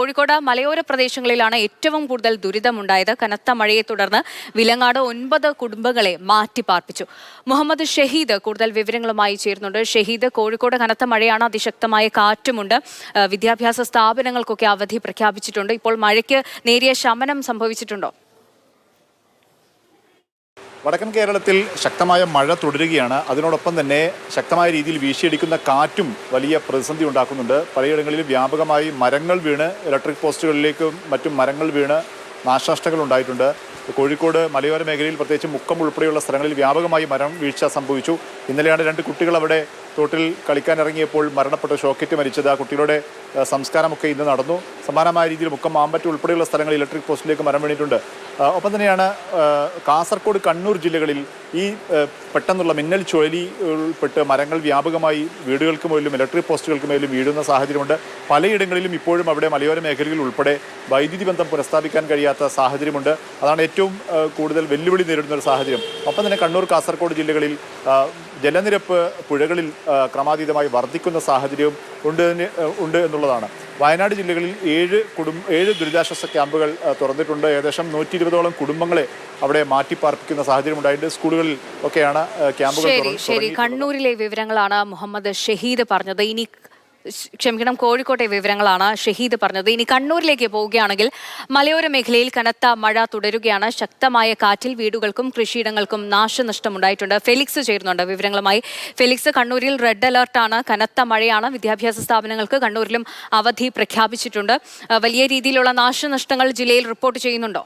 കോഴിക്കോട് മലയോര പ്രദേശങ്ങളിലാണ് ഏറ്റവും കൂടുതൽ ദുരിതമുണ്ടായത്. കനത്ത മഴയെ തുടർന്ന് വിലങ്ങാട് ഒൻപത് കുടുംബങ്ങളെ മാറ്റിപ്പാർപ്പിച്ചു മുഹമ്മദ് ഷഹീദ് കൂടുതൽ വിവരങ്ങളുമായി ചേരുന്നുണ്ട്. ഷഹീദ് കോഴിക്കോട് കനത്ത മഴയാണ് അതിശക്തമായ കാറ്റുമുണ്ട്. വിദ്യാഭ്യാസ സ്ഥാപനങ്ങൾക്കൊക്കെ അവധി പ്രഖ്യാപിച്ചിട്ടുണ്ട്. ഇപ്പോൾ മഴയ്ക്ക് നേരിയ ശമനം സംഭവിച്ചിട്ടുണ്ടോ? വടക്കൻ കേരളത്തിൽ ശക്തമായ മഴ തുടരുകയാണ്. അതിനോടൊപ്പം തന്നെ ശക്തമായ രീതിയിൽ വീശിയടിക്കുന്ന കാറ്റും വലിയ പ്രതിസന്ധി ഉണ്ടാക്കുന്നുണ്ട്. പലയിടങ്ങളിലും വ്യാപകമായി മരങ്ങൾ വീണ് ഇലക്ട്രിക് പോസ്റ്റുകളിലേക്കും മറ്റും മരങ്ങൾ വീണ് നാശനഷ്ടങ്ങൾ ഉണ്ടായിട്ടുണ്ട്. കോഴിക്കോട് മലയോര മേഖലയിൽ പ്രത്യേകിച്ച് മുക്കം ഉൾപ്പെടെയുള്ള സ്ഥലങ്ങളിൽ വ്യാപകമായി മരം വീഴ്ച സംഭവിച്ചു. ഇന്നലെയാണ് രണ്ട് കുട്ടികൾ അവിടെ തോട്ടിൽ കളിക്കാനിറങ്ങിയപ്പോൾ മരണപ്പെട്ട ഷോക്കറ്റ് മരിച്ചത്. ആ കുട്ടികളുടെ സംസ്കാരമൊക്കെ ഇന്ന് നടന്നു. സമാനമായ രീതിയിൽ മുക്കം മാമ്പറ്റ് ഉൾപ്പെടെയുള്ള സ്ഥലങ്ങളിൽ ഇലക്ട്രിക് പോസ്റ്റിലേക്ക് മരം വീണിട്ടുണ്ട് ഒപ്പം തന്നെയാണ് കാസർഗോഡ് കണ്ണൂർ ജില്ലകളിൽ ഈ പെട്ടെന്നുള്ള മിന്നൽ ചുഴലി ഉൾപ്പെട്ട് മരങ്ങൾ വ്യാപകമായി വീടുകൾക്ക് മുകളിലും ഇലക്ട്രിക് പോസ്റ്റുകൾക്ക് മേലും വീഴുന്ന സാഹചര്യമുണ്ട്. പലയിടങ്ങളിലും ഇപ്പോഴും അവിടെ മലയോര മേഖലകളിൽ ഉൾപ്പെടെ വൈദ്യുതി ബന്ധം പുനഃസ്ഥാപിക്കാൻ കഴിയാത്ത സാഹചര്യമുണ്ട്. അതാണ് ഏറ്റവും കൂടുതൽ വെല്ലുവിളി നേരിടുന്ന ഒരു സാഹചര്യം. ഒപ്പം തന്നെ കണ്ണൂർ കാസർഗോഡ് ജില്ലകളിൽ ജലനിരപ്പ് പുഴകളിൽ ക്രമാതീതമായി വർദ്ധിക്കുന്ന സാഹചര്യവും ഉണ്ട് ഉണ്ട് ഉണ്ട് എന്നുള്ളതാണ് വയനാട് ജില്ലകളിൽ ഏഴ് കുടും ഏഴ് ദുരിതാശ്വാസ ക്യാമ്പുകൾ തുറന്നിട്ടുണ്ട്. ഏകദേശം നൂറ്റി ഇരുപതോളം കുടുംബങ്ങളെ അവിടെ മാറ്റിപ്പാർപ്പിക്കുന്ന സാഹചര്യം ഉണ്ടായിട്ട് സ്കൂളുകളിൽ ഒക്കെയാണ് ക്യാമ്പുകൾ ശരി കണ്ണൂരിലെ വിവരങ്ങളാണ് മുഹമ്മദ് ഷഹീദ് പറഞ്ഞത്. ഇനി ക്ഷമിക്കണം കോഴിക്കോട്ടെ വിവരങ്ങളാണ് ഷഹീദ് പറഞ്ഞത്. ഇനി കണ്ണൂരിലേക്ക് പോവുകയാണെങ്കിൽ മലയോര മേഖലയിൽ കനത്ത മഴ തുടരുകയാണ്. ശക്തമായ കാറ്റിൽ വീടുകൾക്കും കൃഷിയിടങ്ങൾക്കും നാശനഷ്ടമുണ്ടായിട്ടുണ്ട്. ഫെലിക്സ് ചേരുന്നുണ്ട് വിവരങ്ങളുമായി. ഫെലിക്സ് കണ്ണൂരിൽ റെഡ് അലർട്ടാണ് കനത്ത മഴയാണ്. വിദ്യാഭ്യാസ സ്ഥാപനങ്ങൾക്ക് കണ്ണൂരിലും അവധി പ്രഖ്യാപിച്ചിട്ടുണ്ട്. വലിയ രീതിയിലുള്ള നാശനഷ്ടങ്ങൾ ജില്ലയിൽ റിപ്പോർട്ട് ചെയ്യുന്നുണ്ടോ?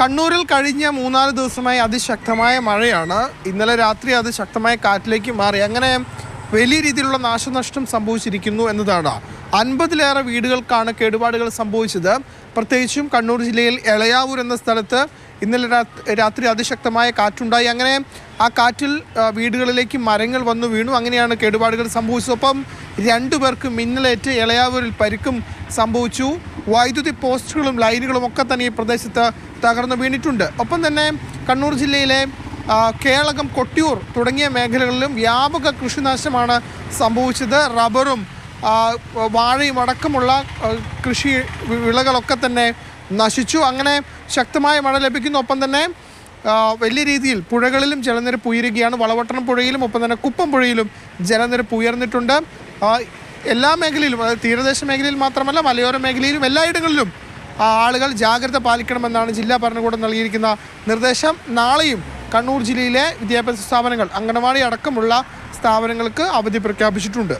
കണ്ണൂരിൽ കഴിഞ്ഞ മൂന്നാൽ ദിവസമായി അതിശക്തമായ മഴയാണ്. ഇന്നലെ രാത്രി അത് ശക്തമായ കാറ്റിലേക്ക് മാറി. അങ്ങനെ വലിയ രീതിയിലുള്ള നാശനഷ്ടം സംഭവിച്ചിരിക്കുന്നു എന്നതാണ്. അൻപതിലേറെ വീടുകൾക്കാണ് കേടുപാടുകൾ സംഭവിച്ചത്. പ്രത്യേകിച്ചും കണ്ണൂർ ജില്ലയിൽ എളയാവൂർ എന്ന സ്ഥലത്ത് ഇന്നലെ രാത്രി അതിശക്തമായ കാറ്റുണ്ടായി. അങ്ങനെ ആ കാറ്റിൽ വീടുകളിലേക്ക് മരങ്ങൾ വന്നു വീണു. അങ്ങനെയാണ് കേടുപാടുകൾ സംഭവിച്ചത്. ഒപ്പം രണ്ടുപേർക്ക് മിന്നലേറ്റ് ഇളയാവൂരിൽ പരിക്കും സംഭവിച്ചു. വൈദ്യുതി പോസ്റ്റുകളും ലൈനുകളും ഒക്കെ തന്നെ ഈ പ്രദേശത്ത് തകർന്നു വീണിട്ടുണ്ട്. ഒപ്പം തന്നെ കണ്ണൂർ ജില്ലയിലെ കേളകം കൊട്ടിയൂർ തുടങ്ങിയ മേഖലകളിലും വ്യാപക കൃഷിനാശമാണ് സംഭവിച്ചത്. റബ്ബറും വാഴയും അടക്കമുള്ള കൃഷി വിളകളൊക്കെ തന്നെ നശിച്ചു. അങ്ങനെ ശക്തമായ മഴ ലഭിക്കുന്നു ഒപ്പം തന്നെ വലിയ രീതിയിൽ പുഴകളിലും ജലനിരപ്പ് ഉയരുകയാണ്. വളവട്ടണം പുഴയിലും ഒപ്പം തന്നെ കുപ്പം പുഴയിലും ജലനിരപ്പ് ഉയർന്നിട്ടുണ്ട്. എല്ലാ മേഖലയിലും അതായത് തീരദേശ മേഖലയിൽ മാത്രമല്ല മലയോര മേഖലയിലും എല്ലായിടങ്ങളിലും ആളുകൾ ജാഗ്രത പാലിക്കണമെന്നാണ് ജില്ലാ ഭരണകൂടം നൽകിയിരിക്കുന്ന നിർദ്ദേശം. നാളെയും കണ്ണൂർ ജില്ലയിലെ വിദ്യാഭ്യാസ സ്ഥാപനങ്ങൾ അംഗനവാടി അടക്കമുള്ള സ്ഥാപനങ്ങൾക്ക് അവധി പ്രഖ്യാപിച്ചിട്ടുണ്ട്.